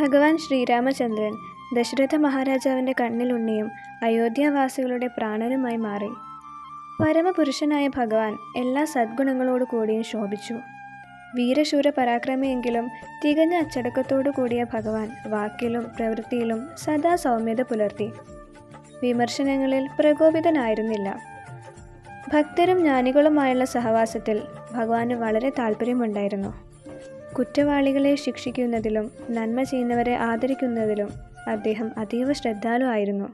ഭഗവാൻ ശ്രീരാമചന്ദ്രൻ ദശരഥ മഹാരാജാവിന്റെ കണ്ണിലുണ്ണിയും അയോധ്യാവാസികളുടെ പ്രാണനുമായി മാറി. പരമപുരുഷനായ ഭഗവാൻ എല്ലാ സദ്ഗുണങ്ങളോടു കൂടിയും ശോഭിച്ചു. വീരശൂര പരാക്രമിയെങ്കിലും തികഞ്ഞ അച്ചടക്കത്തോടു കൂടിയ ഭഗവാൻ വാക്കിലും പ്രവൃത്തിയിലും സദാ സൗമ്യത പുലർത്തി. വിമർശനങ്ങളിൽ പ്രകോപിതനായിരുന്നില്ല. ഭക്തരും ജ്ഞാനികളുമായുള്ള സഹവാസത്തിൽ ഭഗവാന് വളരെ താല്പര്യമുണ്ടായിരുന്നു കുറ്റവാളികളെ ശിക്ഷിക്കുന്നതിലും നന്മ ചെയ്യുന്നവരെ ആദരിക്കുന്നതിലും അദ്ദേഹം അതീവ ശ്രദ്ധാലുവായിരുന്നു.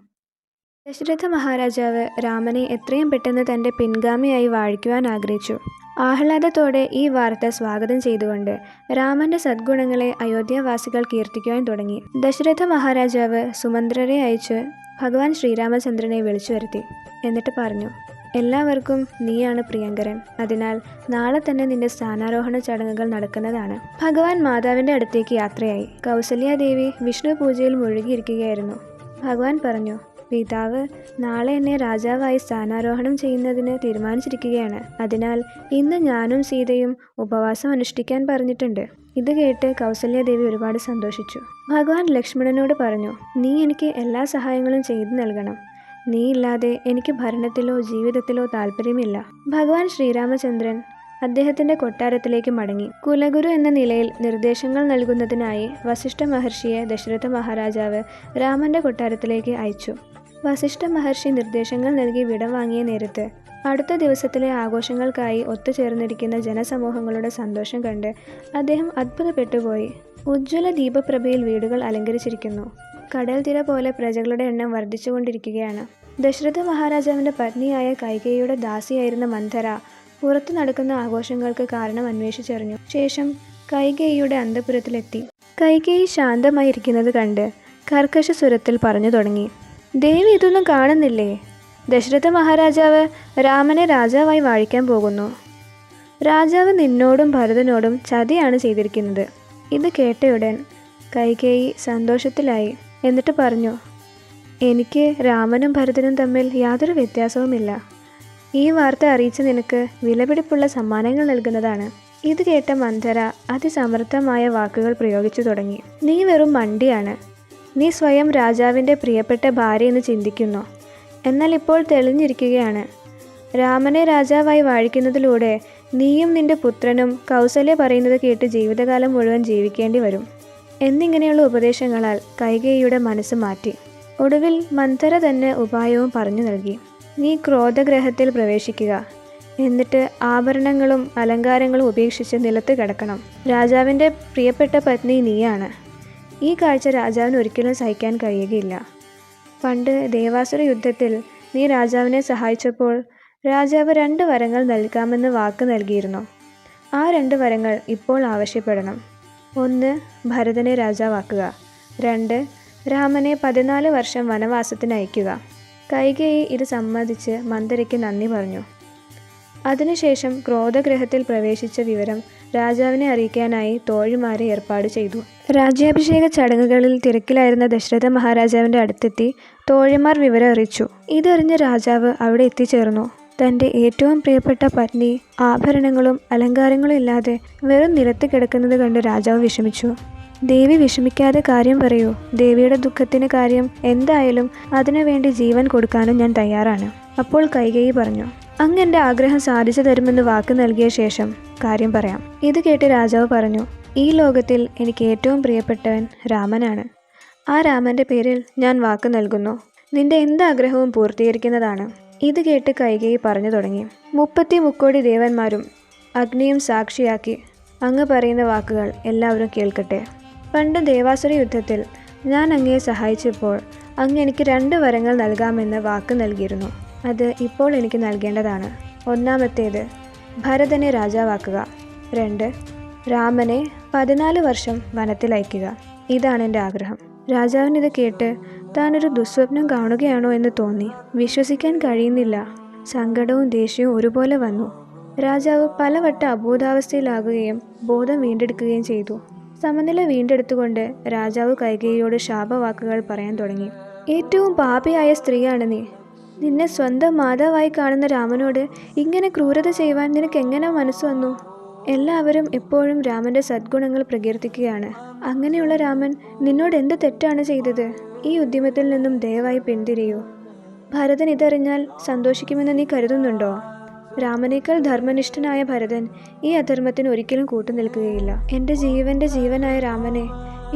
ദശരഥ മഹാരാജാവ് രാമനെ എത്രയും പെട്ടെന്ന് തന്റെ പിൻഗാമിയായി വാഴിക്കുവാൻ ആഗ്രഹിച്ചു. ആഹ്ലാദത്തോടെ ഈ വാർത്ത സ്വാഗതം ചെയ്തുകൊണ്ട് രാമന്റെ സദ്ഗുണങ്ങളെ അയോധ്യാവാസികൾ കീർത്തിക്കുവാൻ തുടങ്ങി. ദശരഥ മഹാരാജാവ് സുമന്ത്രരെ അയച്ച് ഭഗവാൻ ശ്രീരാമചന്ദ്രനെ വിളിച്ചു വരുത്തി എന്നിട്ട് പറഞ്ഞു എല്ലാവർക്കും നീയാണ് പ്രിയങ്കരൻ. അതിനാൽ നാളെ തന്നെ നിന്റെ സ്ഥാനാരോഹണ ചടങ്ങുകൾ നടക്കുന്നതാണ്. ഭഗവാൻ മാതാവിന്റെ അടുത്തേക്ക് യാത്രയായി. കൗസല്യാദേവി വിഷ്ണു പൂജയിൽ മുഴുകിയിരിക്കുകയായിരുന്നു. ഭഗവാൻ പറഞ്ഞു പിതാവ് നാളെ എന്നെ രാജാവായി സ്ഥാനാരോഹണം ചെയ്യുന്നതിന് തീരുമാനിച്ചിരിക്കുകയാണ്. അതിനാൽ ഇന്ന് ഞാനും സീതയും ഉപവാസം അനുഷ്ഠിക്കാൻ പറഞ്ഞിട്ടുണ്ട്. ഇത് കേട്ട് കൗസല്യാദേവി ഒരുപാട് സന്തോഷിച്ചു. ഭഗവാൻ ലക്ഷ്മണനോട് പറഞ്ഞു നീ എനിക്ക് എല്ലാ സഹായങ്ങളും ചെയ്തു നൽകണം. നീ ഇല്ലാതെ എനിക്ക് ഭരണത്തിലോ ജീവിതത്തിലോ താല്പര്യമില്ല. ഭഗവാൻ ശ്രീരാമചന്ദ്രൻ അദ്ദേഹത്തിന്റെ കൊട്ടാരത്തിലേക്ക് മടങ്ങി. കുലഗുരു എന്ന നിലയിൽ നിർദ്ദേശങ്ങൾ നൽകുന്നതിനായി വസിഷ്ഠ മഹർഷിയെ ദശരഥ മഹാരാജാവ് രാമന്റെ കൊട്ടാരത്തിലേക്ക് അയച്ചു. വസിഷ്ഠ മഹർഷി നിർദ്ദേശങ്ങൾ നൽകി വിടം വാങ്ങിയ നേരത്ത് അടുത്ത ദിവസത്തിലെ ആഘോഷങ്ങൾക്കായി ഒത്തുചേർന്നിരിക്കുന്ന ജനസമൂഹങ്ങളുടെ സന്തോഷം കണ്ട് അദ്ദേഹം അത്ഭുതപ്പെട്ടുപോയി. ഉജ്ജ്വല ദീപപ്രഭയിൽ വീടുകൾ അലങ്കരിച്ചിരിക്കുന്നു. കടൽ തിര പോലെ പ്രജകളുടെ എണ്ണം വർദ്ധിച്ചുകൊണ്ടിരിക്കുകയാണ്. ദശരഥ മഹാരാജാവിന്റെ പത്നിയായ കൈകേയിയുടെ ദാസിയായിരുന്ന മന്ധര പുറത്തു നടക്കുന്ന ആഘോഷങ്ങൾക്ക് കാരണം അന്വേഷിച്ചറിഞ്ഞു. ശേഷം കൈകേയിയുടെ അന്തപുരത്തിലെത്തി. കൈകേയി ശാന്തമായിരിക്കുന്നത് കണ്ട് കർക്കശ സ്വരത്തിൽ പറഞ്ഞു തുടങ്ങി. ദേവി ഇതൊന്നും കാണുന്നില്ലേ? ദശരഥ മഹാരാജാവ് രാമനെ രാജാവായി വാഴിക്കാൻ പോകുന്നു. രാജാവ് നിന്നോടും ഭരതനോടും ചതിയാണ് ചെയ്തിരിക്കുന്നത് ഇത് കേട്ടയുടൻ കൈകേയി സന്തോഷത്തിലായി. എന്നിട്ട് പറഞ്ഞു എനിക്ക് രാമനും ഭരതനും തമ്മിൽ യാതൊരു വ്യത്യാസവുമില്ല. ഈ വാർത്ത അറിയിച്ച നിനക്ക് വിലപിടിപ്പുള്ള സമ്മാനങ്ങൾ നൽകുന്നതാണ്. ഇത് കേട്ട മന്ധര അതിസമർത്ഥമായ വാക്കുകൾ പ്രയോഗിച്ചു തുടങ്ങി. നീ വെറും മണ്ടിയാണ്. നീ സ്വയം രാജാവിന്റെ പ്രിയപ്പെട്ട ഭാര്യ എന്ന് ചിന്തിക്കുന്നു. എന്നാൽ ഇപ്പോൾ തെളിഞ്ഞിരിക്കുകയാണ്. രാമനെ രാജാവായി വാഴിക്കുന്നതിലൂടെ നീയും നിന്റെ പുത്രനും കൗസല്യ പറയുന്നത് കേട്ട് ജീവിതകാലം മുഴുവൻ ജീവിക്കേണ്ടി വരും. എന്നിങ്ങനെയുള്ള ഉപദേശങ്ങളാൽ കൈകേയിയുടെ മനസ്സ് മാറ്റി. ഒടുവിൽ മന്ധര തന്നെ ഉപായവും പറഞ്ഞു നൽകി. നീ ക്രോധഗ്രഹത്തിൽ പ്രവേശിക്കുക. എന്നിട്ട് ആഭരണങ്ങളും അലങ്കാരങ്ങളും ഉപേക്ഷിച്ച് നിലത്ത് കിടക്കണം. രാജാവിന്റെ പ്രിയപ്പെട്ട പത്നി നീയാണ്. ഈ കാഴ്ച രാജാവിന് ഒരിക്കലും സഹിക്കാൻ കഴിയുകയില്ല. പണ്ട് ദേവാസുര യുദ്ധത്തിൽ നീ രാജാവിനെ സഹായിച്ചപ്പോൾ രാജാവ് രണ്ട് വരങ്ങൾ നൽകാമെന്ന് വാക്ക് നൽകിയിരുന്നു. ആ രണ്ട് വരങ്ങൾ ഇപ്പോൾ ആവശ്യപ്പെടണം. ഒന്ന് ഭരതനെ രാജാവാക്കുക. രണ്ട് രാമനെ പതിനാല് വർഷം വനവാസത്തിന് അയക്കുക. കൈകേയി ഇത് സമ്മതിച്ച് മന്ദരയ്ക്ക് നന്ദി പറഞ്ഞു. അതിനുശേഷം ക്രോധഗ്രഹത്തിൽ പ്രവേശിച്ച വിവരം രാജാവിനെ അറിയിക്കാനായി തോഴിമാരെ ഏർപ്പാട് ചെയ്തു. രാജ്യാഭിഷേക ചടങ്ങുകളിൽ തിരക്കിലായിരുന്ന ദശരഥ മഹാരാജാവിന്റെ അടുത്തെത്തി തോഴിമാർ വിവരം അറിയിച്ചു ഇതറിഞ്ഞ രാജാവ് അവിടെ എത്തിച്ചേർന്നു. തന്റെ ഏറ്റവും പ്രിയപ്പെട്ട പത്നി ആഭരണങ്ങളും അലങ്കാരങ്ങളും ഇല്ലാതെ വെറും നിരത്ത് കിടക്കുന്നത് കണ്ട് രാജാവ് വിഷമിച്ചു. ദേവി വിഷമിക്കാതെ കാര്യം പറയൂ. ദേവിയുടെ ദുഃഖത്തിന് കാര്യം എന്തായാലും അതിനുവേണ്ടി ജീവൻ കൊടുക്കാനും ഞാൻ തയ്യാറാണ്. അപ്പോൾ കൈകൈ പറഞ്ഞു അങ്ങ് എന്റെ ആഗ്രഹം സാധിച്ചു തരുമെന്ന് വാക്ക് നൽകിയ ശേഷം കാര്യം പറയാം ഇത് കേട്ട് രാജാവ് പറഞ്ഞു ഈ ലോകത്തിൽ എനിക്ക് ഏറ്റവും പ്രിയപ്പെട്ടവൻ രാമനാണ്. ആ രാമന്റെ പേരിൽ ഞാൻ വാക്ക് നൽകുന്നു. നിന്റെ എന്ത് ആഗ്രഹവും പൂർത്തീകരിക്കുന്നതാണ്. ഇത് കേട്ട് കൈകേയി പറഞ്ഞു തുടങ്ങി. മുപ്പത്തി മുക്കോടി ദേവന്മാരും അഗ്നിയും സാക്ഷിയാക്കി അങ്ങ് പറയുന്ന വാക്കുകൾ എല്ലാവരും കേൾക്കട്ടെ. പണ്ട് ദേവാസുര യുദ്ധത്തിൽ ഞാൻ അങ്ങയെ സഹായിച്ചപ്പോൾ അങ്ങ് എനിക്ക് രണ്ട് വരങ്ങൾ നൽകാമെന്ന് വാക്ക് നൽകിയിരുന്നു. അത് ഇപ്പോൾ എനിക്ക് നൽകേണ്ടതാണ്. ഒന്നാമത്തേത് ഭരതനെ രാജാവാക്കുക. രണ്ട് രാമനെ പതിനാല് വർഷം വനത്തിലയക്കുക ഇതാണ് എന്റെ ആഗ്രഹം. രാജാവിനിത് കേട്ട് താനൊരു ദുസ്വപ്നം കാണുകയാണോ എന്ന് തോന്നി. വിശ്വസിക്കാൻ കഴിയുന്നില്ല. സങ്കടവും ദേഷ്യവും ഒരുപോലെ വന്നു. രാജാവ് പലവട്ട അബോധാവസ്ഥയിലാകുകയും ബോധം വീണ്ടെടുക്കുകയും ചെയ്തു. സമനില വീണ്ടെടുത്തുകൊണ്ട് രാജാവ് കൈകേയിയോട് ശാപവാക്കുകൾ പറയാൻ തുടങ്ങി. ഏറ്റവും പാപിയായ സ്ത്രീയാണ് നീ. നിന്നെ സ്വന്തം മാതാവായി കാണുന്ന രാമനോട് ഇങ്ങനെ ക്രൂരത ചെയ്യുവാൻ നിനക്ക് എങ്ങനെ മനസ്സ് വന്നു? എല്ലാവരും എപ്പോഴും രാമന്റെ സദ്ഗുണങ്ങൾ പ്രകീർത്തിക്കുകയാണ്. അങ്ങനെയുള്ള രാമൻ നിന്നോട് എന്ത് തെറ്റാണ് ചെയ്തത്? ഈ ഉദ്യമത്തിൽ നിന്നും ദയവായി പിന്തിരിയൂ. ഭരതൻ ഇതറിഞ്ഞാൽ സന്തോഷിക്കുമെന്ന് നീ കരുതുന്നുണ്ടോ? രാമനേക്കാൾ ധർമ്മനിഷ്ഠനായ ഭരതൻ ഈ അധർമ്മത്തിന് ഒരിക്കലും കൂട്ടുനിൽക്കുകയില്ല എന്റെ ജീവന്റെ ജീവനായ രാമനെ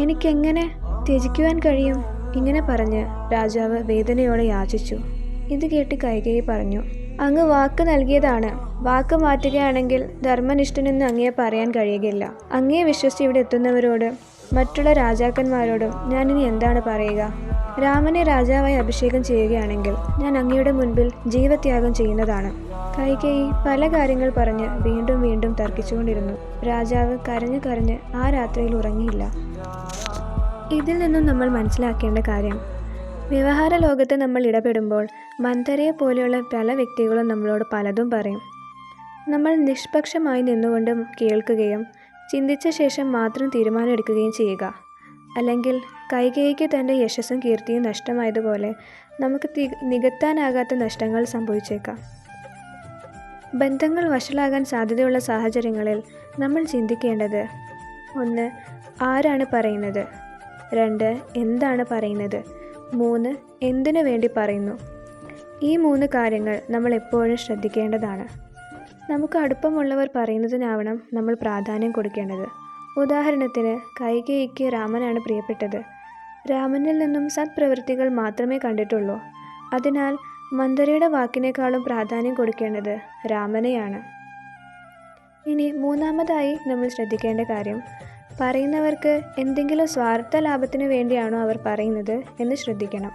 എനിക്കെങ്ങനെ ത്യജിക്കുവാൻ കഴിയും? ഇങ്ങനെ പറഞ്ഞ് രാജാവ് വേദനയോടെ യാചിച്ചു. ഇത് കേട്ട് കൈകേയി പറഞ്ഞു. അങ്ങ് വാക്ക് നൽകിയതാണ്. വാക്ക് മാറ്റുകയാണെങ്കിൽ ധർമ്മനിഷ്ഠനെന്ന് അങ്ങയെ പറയാൻ കഴിയുകയില്ല. അങ്ങയെ വിശ്വസിച്ച് ഇവിടെ എത്തുന്നവരോട് മറ്റുള്ള രാജാക്കന്മാരോടും ഞാൻ ഇനി എന്താണ് പറയുക? രാമനെ രാജാവായി അഭിഷേകം ചെയ്യുകയാണെങ്കിൽ ഞാൻ അങ്ങയുടെ മുൻപിൽ ജീവത്യാഗം ചെയ്യുന്നതാണ്. കൈകേയി പല കാര്യങ്ങൾ പറഞ്ഞ് വീണ്ടും വീണ്ടും തർക്കിച്ചുകൊണ്ടിരുന്നു. രാജാവ് കരഞ്ഞു കരഞ്ഞ് ആ രാത്രിയിൽ ഉറങ്ങിയില്ല. ഇതിൽ നിന്നും നമ്മൾ മനസ്സിലാക്കേണ്ട കാര്യം വ്യവഹാര ലോകത്ത് നമ്മൾ ഇടപെടുമ്പോൾ മന്ദരയെ പോലെയുള്ള പല വ്യക്തികളും നമ്മളോട് പലതും പറയും. നമ്മൾ നിഷ്പക്ഷമായി നിന്നുകൊണ്ടും കേൾക്കുകയും ചിന്തിച്ച ശേഷം മാത്രം തീരുമാനമെടുക്കുകയും ചെയ്യുക. അല്ലെങ്കിൽ കൈകേയിക്ക് തന്റെ യശസ്സും കീർത്തിയും നഷ്ടമായതുപോലെ നമുക്ക് തി നികത്താനാകാത്ത നഷ്ടങ്ങൾ സംഭവിച്ചേക്കാം. ബന്ധങ്ങൾ വഷളാകാൻ സാധ്യതയുള്ള സാഹചര്യങ്ങളിൽ നമ്മൾ ചിന്തിക്കേണ്ടത് ഒന്ന് ആരാണ് പറയുന്നത്? രണ്ട് എന്താണ് പറയുന്നത്? മൂന്ന് എന്തിനു വേണ്ടി പറയുന്നു? ഈ മൂന്ന് കാര്യങ്ങൾ നമ്മൾ എപ്പോഴും ശ്രദ്ധിക്കേണ്ടതാണ്. നമുക്ക് അടുപ്പമുള്ളവർ പറയുന്നതിനാവണം നമ്മൾ പ്രാധാന്യം കൊടുക്കേണ്ടത്. ഉദാഹരണത്തിന് കൈകേയിക്ക് രാമനാണ് പ്രിയപ്പെട്ടത്. രാമനിൽ നിന്നും സത്പ്രവൃത്തികൾ മാത്രമേ കണ്ടിട്ടുള്ളൂ. അതിനാൽ മന്ദരയുടെ വാക്കിനേക്കാളും പ്രാധാന്യം കൊടുക്കേണ്ടത് രാമനെയാണ്. ഇനി മൂന്നാമതായി നമ്മൾ ശ്രദ്ധിക്കേണ്ട കാര്യം പറയുന്നവർക്ക് എന്തെങ്കിലും സ്വാർത്ഥ ലാഭത്തിന് വേണ്ടിയാണോ അവർ പറയുന്നത് എന്ന് ശ്രദ്ധിക്കണം.